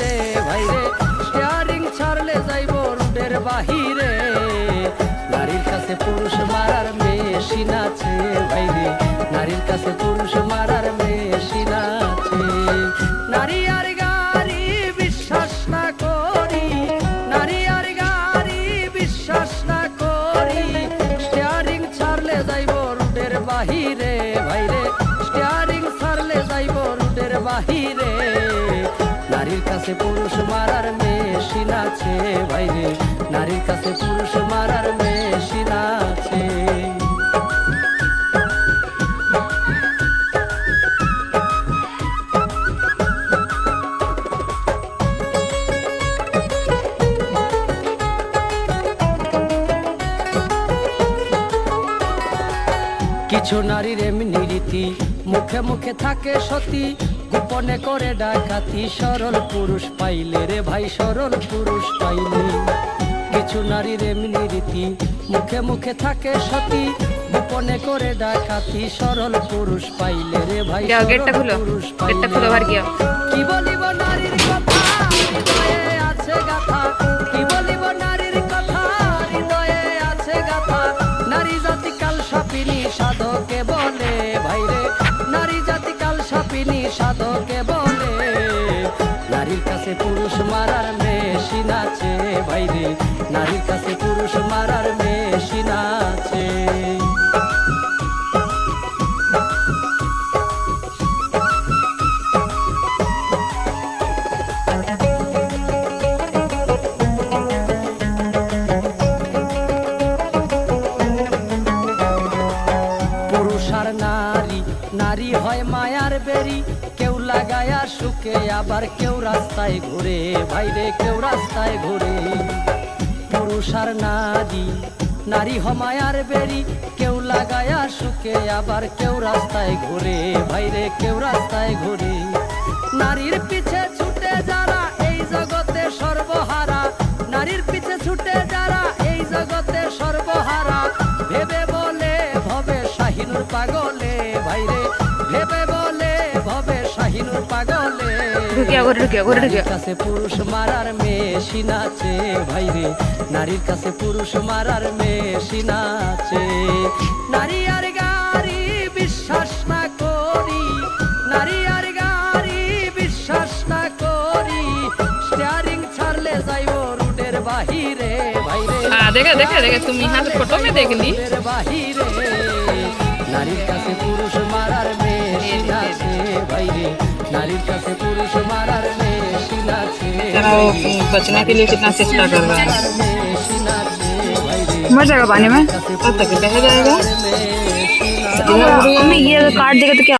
রে ভাই রে স্টিয়ারিং ছাড়লে যাইব রুটের বাহিরে। নারীর কাছে পুরুষ মারার মেশিন আছে ভাই রে নারীর কাছে পুরুষ মারার কাছে পুরুষ মারার মেশিন আছে। ভাইরে, নারীর কাছে পুরুষ মারার মেশিন আছে। কিছু নারীর এমনি রীতি, মুখে মুখে থাকে সতী। গোপনে করে ডাকাতি সরল পুরুষ পাইলে রে ভাই সরল পুরুষ পাইলে। কিছু নারীর এমনি রীতি মুখে মুখে থাকে সতী। গোপনে করে ডাকাতি সরল পুরুষ পাইলে রে ভাই সরল পুরুষ পাইলে। কি বলিব নারীর কথা? পুরুষ মারার মেশিন আছে বাইরে। নারীর কাছে মায়ার বেরি, কেউ লাগায়া সুখে, আবার কেউ রাস্তায় ঘুরে। ভাইরে, কেউ রাস্তায় ঘুরে। পুরুষ আর নারী নারী হমায়ার বেরি, কেউ লাগায়া সুখে, আবার কেউ রাস্তায় ঘুরে। ভাইরে, কেউ রাস্তায় ঘুরে। নারীর পিছে ছুটে যারা, এই জগতে সর্বহারা। নারীর পিছে ছুটে যারা, এই জগতে সর্বহারা। ভেবে বলে, ভবে শাহিনুর পাগলে। ঢুকিয়া ঘরে ঢুকিয়া ঘরে ঢুকিয়া। কাছে পুরুষ মারার মেশি নাচে ভাই রে নারীর কাছে পুরুষ মারার মেশি নাচে নারী আর গাড়ি বিশ্বাস না করি নারী আর গাড়ি বিশ্বাস না করি। স্টিয়ারিং ছাড়লে যাইব রুটের বাহিরে ভাই রে দেখে দেখে দেখে তুমি হাত ফটো মে দেখলি বাহিরে। নারীর কাছে পুরুষ बचने के लिए कितना चेष्टा कर रहा है मर जाएगा पानी में? तब तक? बह जाएगा? ये कार्ड देगा तो क्या